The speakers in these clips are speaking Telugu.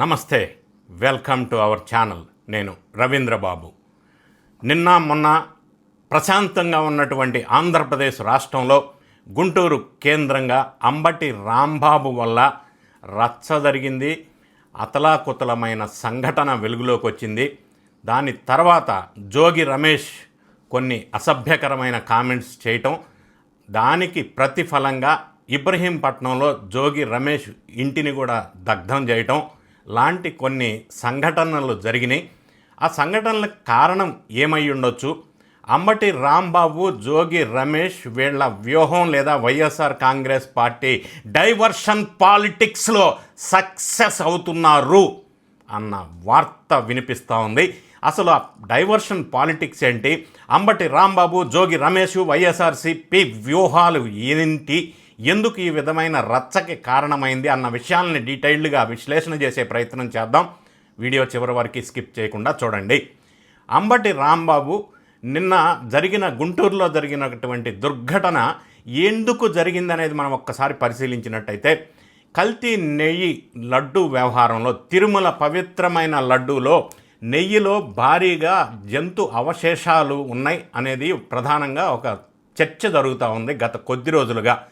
నమస్తే వెల్కమ్ టు అవర్ ఛానల్. నేను రవీంద్రబాబు. నిన్న మొన్న ప్రశాంతంగా ఉన్నటువంటి ఆంధ్రప్రదేశ్ రాష్ట్రంలో గుంటూరు కేంద్రంగా అంబటి రాంబాబు వల్ల రచ్చ జరిగింది. అతలాకుతలమైన సంఘటన వెలుగులోకి వచ్చింది దాని తర్వాత జోగి రమేష్ కొన్ని అసభ్యకరమైన కామెంట్స్ చేయటం దానికి ప్రతిఫలంగా ఇబ్రహీంపట్నంలో జోగి రమేష్ ఇంటిని కూడా దగ్ధం చేయటం లాంటి కొన్ని సంఘటనలు జరిగినాయి. ఆ సంఘటనలకు కారణం ఏమై ఉండొచ్చు? అంబటి రాంబాబు జోగి రమేష్ వీళ్ళ వ్యూహం లేదా వైఎస్ఆర్ కాంగ్రెస్ పార్టీ డైవర్షన్ పాలిటిక్స్లో సక్సెస్ అవుతున్నారు అన్న వార్త వినిపిస్తూ ఉంది. అసలు ఆ డైవర్షన్ పాలిటిక్స్ ఏంటి? అంబటి రాంబాబు జోగి రమేష్ వైఎస్ఆర్సిపి వ్యూహాలు ఏంటి? ఎందుకు ఈ విధమైన రచ్చకి కారణమైంది అన్న విషయాల్ని డీటెయిల్డ్గా విశ్లేషణ చేసే ప్రయత్నం చేద్దాం. వీడియో చివరి వరకు స్కిప్ చేయకుండా చూడండి. అంబటి రాంబాబు నిన్న జరిగిన గుంటూరులో జరిగినటువంటి దుర్ఘటన ఎందుకు జరిగిందనేది మనం ఒక్కసారి పరిశీలించినట్టయితే కల్తీ నెయ్యి లడ్డు వ్యవహారంలో తిరుమల పవిత్రమైన లడ్డూలో నెయ్యిలో భారీగా జంతు అవశేషాలు ఉన్నాయి అనేది ప్రధానంగా ఒక చర్చ జరుగుతూ ఉంది గత కొద్ది రోజులుగా.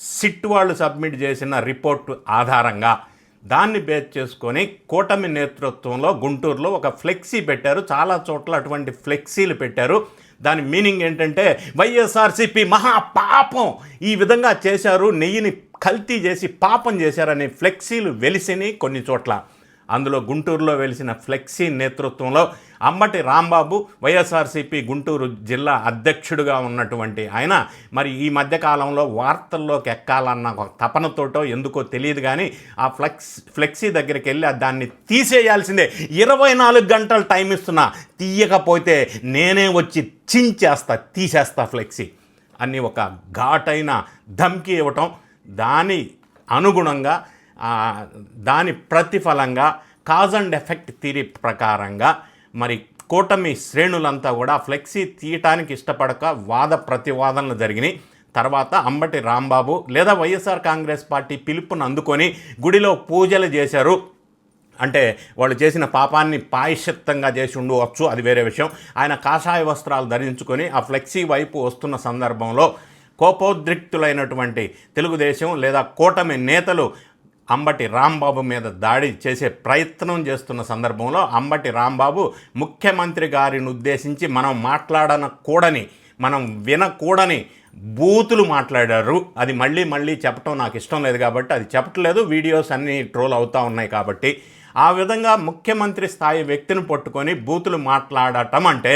సిట్ వాళ్ళు సబ్మిట్ చేసిన రిపోర్టు ఆధారంగా దాన్ని బేస్ చేసుకొని కూటమి నేతృత్వంలో గుంటూరులో ఒక ఫ్లెక్సీ పెట్టారు. చాలా చోట్ల అటువంటి ఫ్లెక్సీలు పెట్టారు. దాని మీనింగ్ ఏంటంటే వైఎస్ఆర్సీపీ మహా పాపం ఈ విధంగా చేశారు. నెయ్యిని కల్తీ చేసి పాపం చేశారనే ఫ్లెక్సీలు వెలిసిని కొన్ని చోట్ల. అందులో గుంటూరులో వెలిసిన ఫ్లెక్సీ నేతృత్వంలో అంబటి రాంబాబు వైఎస్ఆర్సీపీ గుంటూరు జిల్లా అధ్యక్షుడుగా ఉన్నటువంటి ఆయన. మరి ఈ మధ్యకాలంలో వార్తల్లోకి ఎక్కాలన్న ఒక తపనతోటో ఎందుకో తెలియదు కానీ ఆ ఫ్లెక్స్ ఫ్లెక్సీ దగ్గరికి వెళ్ళి దాన్ని తీసేయాల్సిందే. ఇరవై నాలుగు గంటలు టైం ఇస్తున్నా. తీయకపోతే నేనే వచ్చి చించేస్తా తీసేస్తా ఫ్లెక్సీ అని ఒక ఘాటైన ధమ్కి ఇవ్వటం దాని అనుగుణంగా దాని ప్రతిఫలంగా కాజ్ అండ్ ఎఫెక్ట్ థీరీ ప్రకారంగా మరి కూటమి శ్రేణులంతా కూడా ఫ్లెక్సీ తీయటానికి ఇష్టపడక వాద ప్రతివాదనలు జరిగినాయి. తర్వాత అంబటి రాంబాబు లేదా వైఎస్ఆర్ కాంగ్రెస్ పార్టీ పిలుపును అందుకొని గుడిలో పూజలు చేశారు. అంటే వాళ్ళు చేసిన పాపాన్ని పాయిశక్తంగా చేసి ఉండవచ్చు అది వేరే విషయం. ఆయన కాషాయ వస్త్రాలు ధరించుకొని ఆ ఫ్లెక్సీ వైపు వస్తున్న సందర్భంలో కోపోద్రిక్తులైనటువంటి తెలుగుదేశం లేదా కూటమి నేతలు అంబటి రాంబాబు మీద దాడి చేసే ప్రయత్నం చేస్తున్న సందర్భంలో అంబటి రాంబాబు ముఖ్యమంత్రి గారిని ఉద్దేశించి మనం మాట్లాడనకూడని మనం వినకూడని బూతులు మాట్లాడారు. అది మళ్ళీ మళ్ళీ చెప్పటం నాకు ఇష్టం లేదు కాబట్టి అది చెప్పట్లేదు. వీడియోస్ అన్నీ ట్రోల్ అవుతూ ఉన్నాయి కాబట్టి. ఆ విధంగా ముఖ్యమంత్రి స్థాయి వ్యక్తిని పట్టుకొని బూతులు మాట్లాడటం అంటే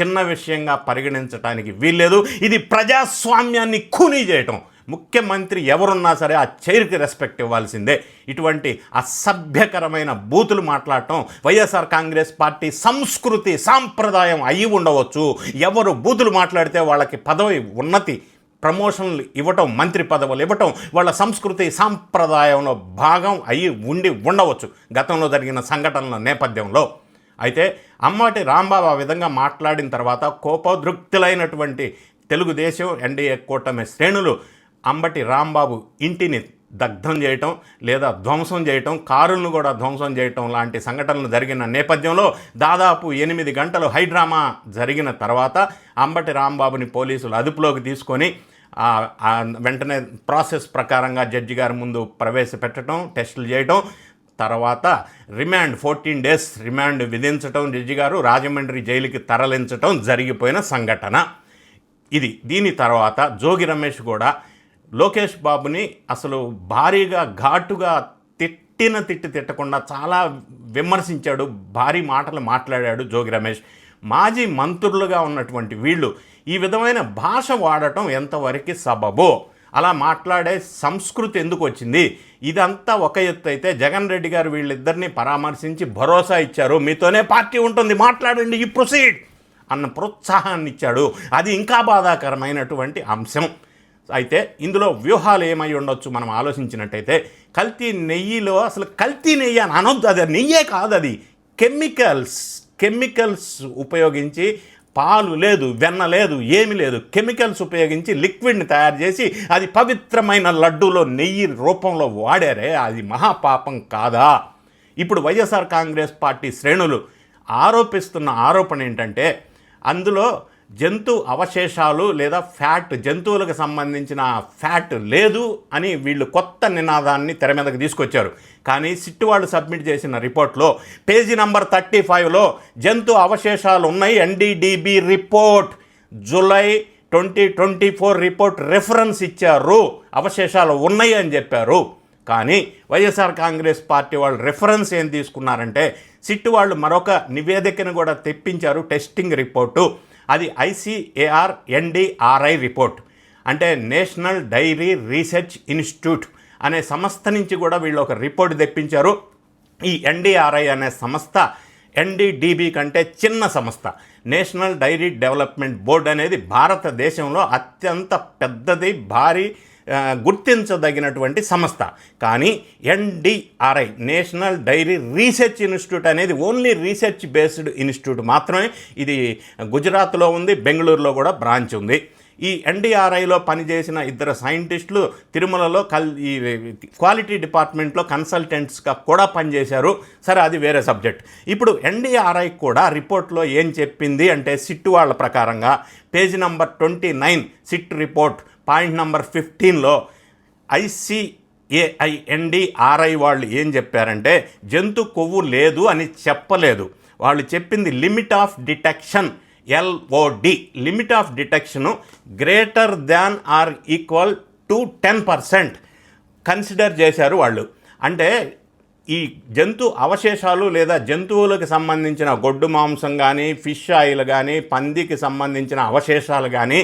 చిన్న విషయంగా పరిగణించడానికి వీల్లేదు. ఇది ప్రజాస్వామ్యాన్ని ఖూనీ చేయటం. ముఖ్యమంత్రి ఎవరున్నా సరే ఆ చైర్కి రెస్పెక్ట్ ఇవ్వాల్సిందే. ఇటువంటి అసభ్యకరమైన బూతులు మాట్లాడటం వైఎస్ఆర్ కాంగ్రెస్ పార్టీ సంస్కృతి సాంప్రదాయం అయి ఉండవచ్చు. ఎవరు బూతులు మాట్లాడితే వాళ్ళకి పదవి ఉన్నతి ప్రమోషన్లు ఇవ్వటం మంత్రి పదవులు ఇవ్వటం వాళ్ళ సంస్కృతి సాంప్రదాయంలో భాగం అయి ఉండి ఉండవచ్చు గతంలో జరిగిన సంఘటనల నేపథ్యంలో. అయితే అమ్మటి రాంబాబు ఆ విధంగా మాట్లాడిన తర్వాత కోపోద్రుక్తులైనటువంటి తెలుగుదేశం ఎన్డీఏ కూటమి శ్రేణులు అంబటి రాంబాబు ఇంటిని దగ్ధం చేయటం లేదా ధ్వంసం చేయటం కారులను కూడా ధ్వంసం చేయటం లాంటి సంఘటనలు జరిగిన నేపథ్యంలో దాదాపు ఎనిమిది గంటలు హైడ్రామా జరిగిన తర్వాత అంబటి రాంబాబుని పోలీసులు అదుపులోకి తీసుకొని వెంటనే ప్రాసెస్ ప్రకారంగా జడ్జి గారి ముందు ప్రవేశపెట్టడం టెస్టులు చేయటం తర్వాత రిమాండ్ ఫోర్టీన్ డేస్ రిమాండ్ విధించటం జడ్జి గారు రాజమండ్రి జైలుకి తరలించటం జరిగిపోయిన సంఘటన. ఇది దీని తర్వాత జోగి రమేష్ కూడా లోకేష్ బాబుని అసలు భారీగా ఘాటుగా తిట్టిన తిట్టి తిట్టకుండా చాలా విమర్శించాడు భారీ మాటలు మాట్లాడాడు జోగి రమేష్. మాజీ మంత్రులుగా ఉన్నటువంటి వీళ్ళు ఈ విధమైన భాష వాడటం ఎంతవరకు సబబో? అలా మాట్లాడే సంస్కృతి ఎందుకు వచ్చింది? ఇదంతా ఒక ఎత్తు అయితే జగన్ రెడ్డి గారు వీళ్ళిద్దరిని పరామర్శించి భరోసా ఇచ్చారు. మీతోనే పార్టీ ఉంటుంది మాట్లాడండి ఈ ప్రొసీడ్ అన్న ప్రోత్సాహాన్ని ఇచ్చాడు. అది ఇంకా బాధాకరమైనటువంటి అంశం. అయితే ఇందులో వ్యూహాలు ఏమై ఉండొచ్చు మనం ఆలోచించినట్టయితే కల్తీ నెయ్యిలో అసలు కల్తీ నెయ్యి అని అనొద్దు అది నెయ్యే కాదు అది. కెమికల్స్ కెమికల్స్ ఉపయోగించి పాలు లేదు వెన్న లేదు ఏమి లేదు. కెమికల్స్ ఉపయోగించి లిక్విడ్ని తయారు చేసి అది పవిత్రమైన లడ్డూలో నెయ్యి రూపంలో వాడారే అది మహాపాపం కాదా? ఇప్పుడు వైఎస్ఆర్ కాంగ్రెస్ పార్టీ శ్రేణులు ఆరోపిస్తున్న ఆరోపణ ఏంటంటే అందులో జంతు అవశేషాలు లేదా ఫ్యాట్ జంతువులకు సంబంధించిన ఫ్యాట్ లేదు అని వీళ్ళు కొత్త నినాదాన్ని తెర మీదకి తీసుకొచ్చారు. కానీ సిట్టు వాళ్ళు సబ్మిట్ చేసిన రిపోర్ట్లో పేజీ నంబర్ థర్టీ ఫైవ్లో జంతు అవశేషాలు ఉన్నాయి. NDDB report July twenty twenty four report reference ఇచ్చారు. అవశేషాలు ఉన్నాయి అని చెప్పారు. కానీ వైఎస్ఆర్ కాంగ్రెస్ పార్టీ వాళ్ళు రెఫరెన్స్ ఏం తీసుకున్నారంటే సిట్టు వాళ్ళు మరొక నివేదికను కూడా తెప్పించారు టెస్టింగ్ రిపోర్టు. అది ఐసీఏఆర్ ఎన్డీఆర్ఐ రిపోర్ట్. అంటే నేషనల్ డైరీ రీసెర్చ్ ఇన్స్టిట్యూట్ అనే సంస్థ నుంచి కూడా వీళ్ళు ఒక రిపోర్ట్ తెప్పించారు. ఈ ఎన్డీఆర్ఐ అనే సంస్థ ఎన్డీడీబీ కంటే చిన్న సంస్థ. నేషనల్ డైరీ డెవలప్మెంట్ బోర్డు అనేది భారతదేశంలో అత్యంత పెద్దది భారీ గుర్తించదగినటువంటి సంస్థ. కానీ NDRI national dairy research institute అనేది ఓన్లీ రీసెర్చ్ బేస్డ్ ఇన్స్టిట్యూట్ మాత్రమే. ఇది గుజరాత్లో ఉంది బెంగళూరులో కూడా బ్రాంచ్ ఉంది. ఈ ఎన్డీఆర్ఐలో పనిచేసిన ఇద్దరు సైంటిస్టులు తిరుమలలో కల్ ఈ క్వాలిటీ డిపార్ట్మెంట్లో కన్సల్టెంట్స్గా కూడా పనిచేశారు. సరే అది వేరే సబ్జెక్ట్. ఇప్పుడు ఎన్డీఆర్ఐ కూడా రిపోర్ట్లో ఏం చెప్పింది అంటే సిట్టు వాళ్ళ ప్రకారంగా. Page number twenty nine SIT report. Point number ఫిఫ్టీన్లో ఐసిఏఐ ఎన్డీఆర్ఐ వాళ్ళు ఏం చెప్పారంటే జంతు కొవ్వు లేదు అని చెప్పలేదు. వాళ్ళు చెప్పింది limit of detection LOD limit of detection greater than or equal to ten percent consider చేశారు వాళ్ళు. అంటే ఈ జంతు అవశేషాలు లేదా జంతువులకు సంబంధించిన గొడ్డు మాంసం కానీ ఫిష్ ఆయిల్ కానీ పందికి సంబంధించిన అవశేషాలు కానీ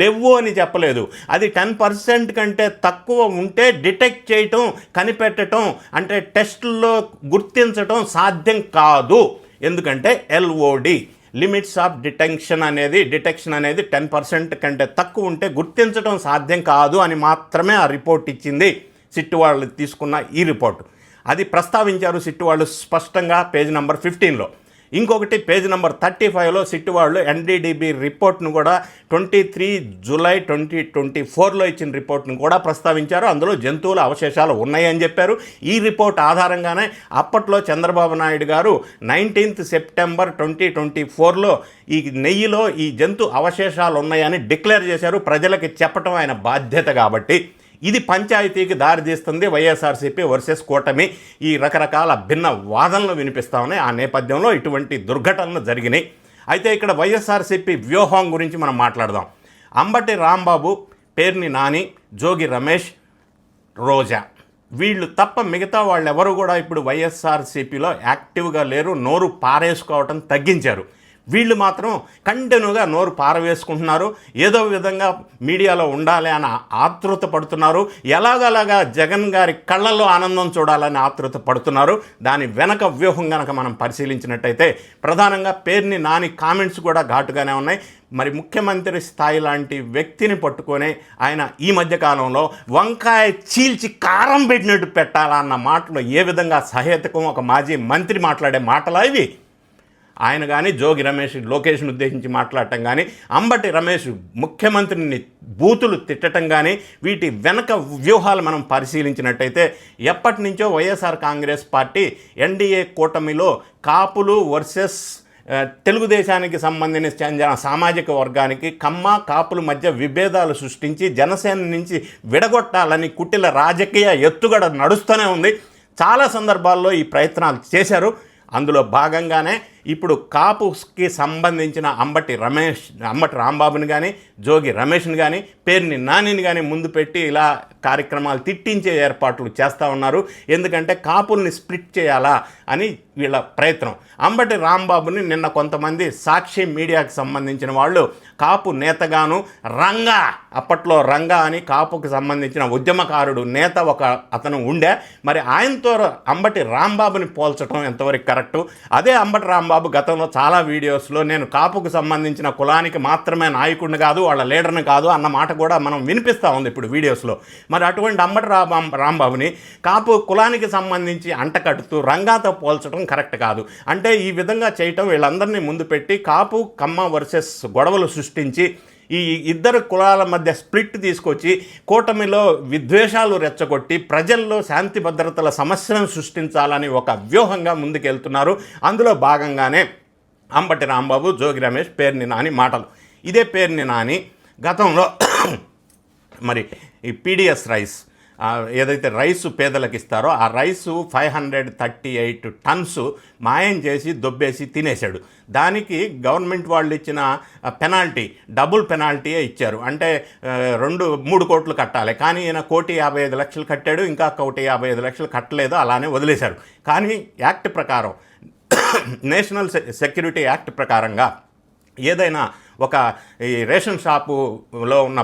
లేవు అని చెప్పలేదు. అది టెన్ పర్సెంట్ కంటే తక్కువ ఉంటే డిటెక్ట్ చేయటం కనిపెట్టడం అంటే టెస్టుల్లో గుర్తించటం సాధ్యం కాదు. ఎందుకంటే ఎల్ఓడి లిమిట్స్ ఆఫ్ డిటెన్షన్ అనేది డిటెక్షన్ అనేది టెన్ పర్సెంట్ కంటే తక్కువ ఉంటే గుర్తించడం సాధ్యం కాదు అని మాత్రమే ఆ రిపోర్ట్ ఇచ్చింది. సిట్టు వాళ్ళు తీసుకున్న ఈ రిపోర్ట్. అది ప్రస్తావించారు సిట్టు వాళ్ళు స్పష్టంగా పేజ్ నెంబర్ ఫిఫ్టీన్లో. ఇంకొకటి పేజ్ నెంబర్ థర్టీ ఫైవ్లో సిట్టు వాళ్ళు ఎన్డీడీబీ రిపోర్ట్ను కూడా twenty three July twenty twenty ఫోర్లో ఇచ్చిన రిపోర్ట్ను కూడా ప్రస్తావించారు. అందులో జంతువుల అవశేషాలు ఉన్నాయని చెప్పారు. ఈ రిపోర్ట్ ఆధారంగానే అప్పట్లో చంద్రబాబు నాయుడు గారు నైన్టీన్త్ సెప్టెంబర్ ట్వంటీ ట్వంటీ ఫోర్లో ఈ నెయ్యిలో ఈ జంతు అవశేషాలు ఉన్నాయని డిక్లేర్ చేశారు. ప్రజలకి చెప్పటం ఆయన బాధ్యత కాబట్టి ఇది పంచాయతీకి దారితీస్తుంది వైఎస్ఆర్సీపీ వర్సెస్ కూటమి. ఈ రకరకాల భిన్న వాదనలు వినిపిస్తా ఉన్నాయి. ఆ నేపథ్యంలో ఇటువంటి దుర్ఘటనలు జరిగినాయి. అయితే ఇక్కడ వైఎస్ఆర్సీపీ వ్యూహం గురించి మనం మాట్లాడదాం. అంబటి రాంబాబు పేర్ని నాని జోగి రమేష్ రోజా. వీళ్ళు తప్ప మిగతా వాళ్ళు ఎవరు కూడా ఇప్పుడు వైఎస్ఆర్సీపీలో యాక్టివ్గా లేరు. నోరు పారేసుకోవటం తగ్గించారు. వీళ్ళు మాత్రం కంటిన్యూగా నోరు పారవేసుకుంటున్నారు. ఏదో విధంగా మీడియాలో ఉండాలి అని ఆతృత పడుతున్నారు. ఎలాగలాగా జగన్ గారి కళ్ళల్లో ఆనందం చూడాలని ఆతృత పడుతున్నారు. దాని వెనక వ్యూహం కనుక మనం పరిశీలించినట్టయితే ప్రధానంగా పేరుని నాని కామెంట్స్ కూడా ఘాటుగానే ఉన్నాయి. మరి ముఖ్యమంత్రి స్థాయి లాంటి వ్యక్తిని పట్టుకొని ఆయన ఈ మధ్యకాలంలో వంకాయ చీల్చి కారం పెట్టినట్టు పెట్టాలన్న మాటలు ఏ విధంగా సహేతకం ఒక మాజీ మంత్రి మాట్లాడే మాటలా ఇవి? ఆయన కానీ జోగి రమేష్ లోకేష్ను ఉద్దేశించి మాట్లాడటం కానీ అంబటి రమేష్ ముఖ్యమంత్రిని బూతులు తిట్టడం కానీ వీటి వెనక వ్యూహాలు మనం పరిశీలించినట్టయితే ఎప్పటి నుంచో వైఎస్ఆర్ కాంగ్రెస్ పార్టీ ఎన్డీఏ కూటమిలో కాపులు వర్సెస్ తెలుగుదేశానికి సంబంధించిన సామాజిక వర్గానికి కమ్మ కాపుల మధ్య విభేదాలు సృష్టించి జనసేన నుంచి విడగొట్టాలని కుటిల రాజకీయ ఎత్తుగడ నడుస్తూనే ఉంది. చాలా సందర్భాల్లో ఈ ప్రయత్నాలు చేశారు. అందులో భాగంగానే ఇప్పుడు కాపుకి సంబంధించిన అంబటి రమేష్ అంబటి రాంబాబుని కానీ జోగి రమేష్ని కానీ పేరుని నానిని కానీ ముందు పెట్టి ఇలా కార్యక్రమాలు తిట్టించే ఏర్పాట్లు చేస్తూ ఉన్నారు. ఎందుకంటే కాపుల్ని స్ప్లిట్ చేయాలా అని వీళ్ళ ప్రయత్నం. అంబటి రాంబాబుని నిన్న కొంతమంది సాక్షి మీడియాకు సంబంధించిన వాళ్ళు కాపు నేతగాను రంగా అప్పట్లో రంగా అని కాపుకి సంబంధించిన ఉద్యమకారుడు నేత ఒక అతను ఉండే. మరి ఆయనతో అంబటి రాంబాబుని పోల్చడం ఎంతవరకు కరెక్టు? అదే అంబటి రాంబాబు గతంలో చాలా వీడియోస్లో నేను కాపుకు సంబంధించిన కులానికి మాత్రమే నాయకుడిని కాదు వాళ్ళ లీడర్ని కాదు అన్న మాట కూడా మనం వినిపిస్తూ ఉంది ఇప్పుడు వీడియోస్లో. మరి అటువంటి అంబటి రాబా రాంబాబుని కాపు కులానికి సంబంధించి అంటకడుతూ రంగాతో పోల్చడం కరెక్ట్ కాదు. అంటే ఈ విధంగా చేయటం వీళ్ళందరినీ ముందు పెట్టి కాపు కమ్మ వర్సెస్ గొడవలు సృష్టించి ఈ ఇద్దరు కులాల మధ్య స్ప్లిట్ తీసుకొచ్చి కూటమిలో విద్వేషాలు రెచ్చగొట్టి ప్రజల్లో శాంతి భద్రతల సమస్యలను సృష్టించాలని ఒక వ్యూహంగా ముందుకెళ్తున్నారు. అందులో భాగంగానే అంబటి రాంబాబు జోగి రమేష్ పేర్ని నాని మాటలు. ఇదే పేర్ని నాని గతంలో మరి ఈ పీడిఎస్ రైస్ ఏదైతే రైస్ పేదలకు ఇస్తారో ఆ rice five hundred thirty eight tons మాయం చేసి దొబ్బేసి తినేశాడు. దానికి గవర్నమెంట్ వాళ్ళు ఇచ్చిన పెనాల్టీ డబుల్ పెనాల్టీయే ఇచ్చారు. అంటే రెండు మూడు కోట్లు కట్టాలి. కానీ ఈయన కోటి యాభై ఐదు లక్షలు కట్టాడు ఇంకా కోటి యాభై ఐదు లక్షలు కట్టలేదు అలానే వదిలేశారు. కానీ యాక్ట్ ప్రకారం నేషనల్ సెక్యూరిటీ యాక్ట్ ప్రకారంగా ఏదైనా ఒక ఈ రేషన్ షాపులో ఉన్న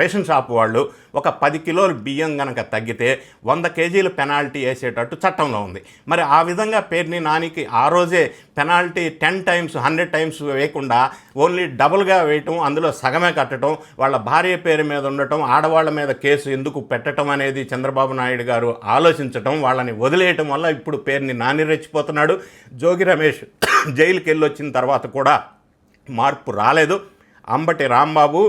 రేషన్ షాపు వాళ్ళు ఒక పది కిలోలు బియ్యం కనుక తగ్గితే వంద కేజీలు పెనాల్టీ వేసేటట్టు చట్టంలో ఉంది. మరి ఆ విధంగా పేరుని నానికి ఆ రోజే penalty ten times hundred times వేయకుండా ఓన్లీ డబుల్గా వేయటం అందులో సగమే కట్టడం వాళ్ళ భార్య పేరు మీద ఉండటం ఆడవాళ్ళ మీద కేసు ఎందుకు పెట్టడం అనేది చంద్రబాబు నాయుడు గారు ఆలోచించటం వాళ్ళని వదిలేయటం వల్ల ఇప్పుడు పేరుని నాని రెచ్చిపోతున్నాడు. జోగి రమేష్ జైలుకి వెళ్ళి వచ్చిన తర్వాత కూడా మార్పు రాలేదు. అంబటి రాంబాబు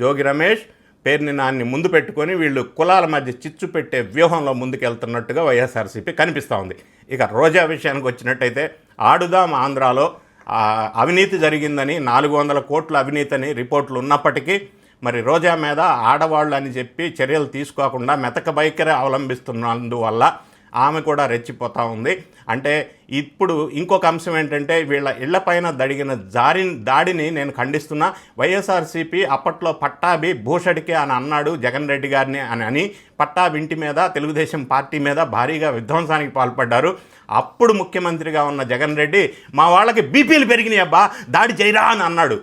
జోగి రమేష్ పేరుని నాన్ని ముందు పెట్టుకొని వీళ్ళు కులాల మధ్య చిచ్చు పెట్టే వ్యూహంలో ముందుకెళ్తున్నట్టుగా వైఎస్ఆర్సీపీ కనిపిస్తూ ఉంది. ఇక రోజా విషయానికి వచ్చినట్టయితే ఆడుదాం ఆంధ్రాలో అవినీతి జరిగిందని నాలుగు వందల కోట్ల అవినీతి అని రిపోర్ట్లు ఉన్నప్పటికీ మరి రోజా మీద ఆడవాళ్ళు అని చెప్పి చర్యలు తీసుకోకుండా మెతక వైఖరి అవలంబిస్తున్నందువల్ల ఆమె కూడా రెచ్చిపోతూ ఉంది. అంటే ఇప్పుడు ఇంకొక అంశం ఏంటంటే వీళ్ళ ఇళ్ళపైన దడిగిన జారి దాడిని నేను ఖండిస్తున్నా. వైఎస్ఆర్సీపీ అప్పట్లో పట్టాభి భూషడికే అని అన్నాడు జగన్ రెడ్డి గారిని అని అని పట్టాభి ఇంటి మీద తెలుగుదేశం పార్టీ మీద భారీగా విధ్వంసానికి పాల్పడ్డారు. అప్పుడు ముఖ్యమంత్రిగా ఉన్న జగన్ రెడ్డి మా వాళ్ళకి బీపీలు పెరిగినాయి అబ్బా దాడి చేయరా అని అన్నాడు.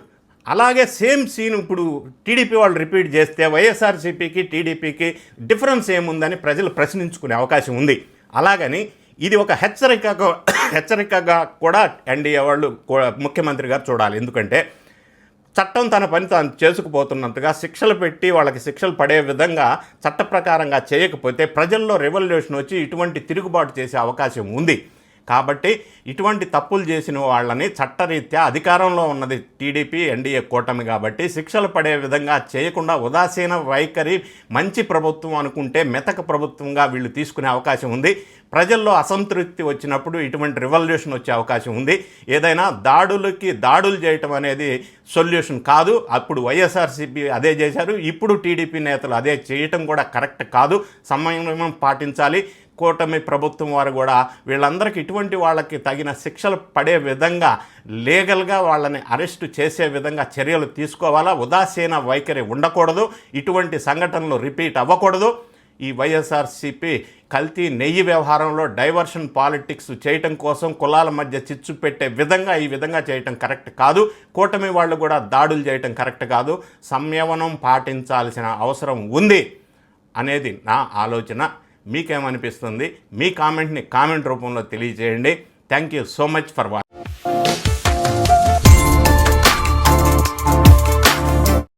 అలాగే సేమ్ సీన్ ఇప్పుడు టీడీపీ వాళ్ళు రిపీట్ చేస్తే వైఎస్ఆర్సీపీకి టీడీపీకి డిఫరెన్స్ ఏముందని ప్రజలు ప్రశ్నించుకునే అవకాశం ఉంది. అలాగని ఇది ఒక హెచ్చరికగా హెచ్చరికగా కూడా ఎన్డీఏ వాళ్ళు ముఖ్యమంత్రి గారు చూడాలి. ఎందుకంటే చట్టం తన పని తాను చేసుకుపోతున్నట్టుగా శిక్షలు పెట్టి వాళ్ళకి శిక్షలు పడే విధంగా చట్ట ప్రకారంగా చేయకపోతే ప్రజల్లో రెవల్యూషన్ వచ్చి ఇటువంటి తిరుగుబాటు చేసే అవకాశం ఉంది. కాబట్టి ఇటువంటి తప్పులు చేసిన వాళ్ళని చట్టరీత్యా అధికారంలో ఉన్నది టీడీపీ ఎన్డీఏ కూటమి కాబట్టి శిక్షలు పడే విధంగా చేయకుండా ఉదాసీన వైఖరి మంచి ప్రభుత్వం అనుకుంటే మెతక ప్రభుత్వంగా వీళ్ళు తీసుకునే అవకాశం ఉంది. ప్రజల్లో అసంతృప్తి వచ్చినప్పుడు ఇటువంటి రివల్యూషన్ వచ్చే అవకాశం ఉంది. ఏదైనా దాడులకి దాడులు చేయటం అనేది సొల్యూషన్ కాదు. అప్పుడు వైఎస్ఆర్సీపీ అదే చేశారు. ఇప్పుడు టీడీపీ నేతలు అదే చేయటం కూడా కరెక్ట్ కాదు. సమయం పాటించాలి. కూటమి ప్రభుత్వం వారు కూడా వీళ్ళందరికీ ఇటువంటి వాళ్ళకి తగిన శిక్షలు పడే విధంగా లీగల్గా వాళ్ళని అరెస్టు చేసే విధంగా చర్యలు తీసుకోవాలా? ఉదాసీన వైఖరి ఉండకూడదు. ఇటువంటి సంఘటనలు రిపీట్ అవ్వకూడదు. ఈ వైఎస్ఆర్సీపీ కల్తీ నెయ్యి వ్యవహారంలో డైవర్షన్ పాలిటిక్స్ చేయటం కోసం కులాల మధ్య చిచ్చు పెట్టే విధంగా ఈ విధంగా చేయటం కరెక్ట్ కాదు. కూటమి వాళ్ళు కూడా దాడులు చేయటం కరెక్ట్ కాదు. సంయమనం పాటించాల్సిన అవసరం ఉంది అనేది నా ఆలోచన. మీకేమనిపిస్తుంది? మీ కామెంట్ని కామెంట్ రూపంలో తెలియజేయండి. Thank you so much for watching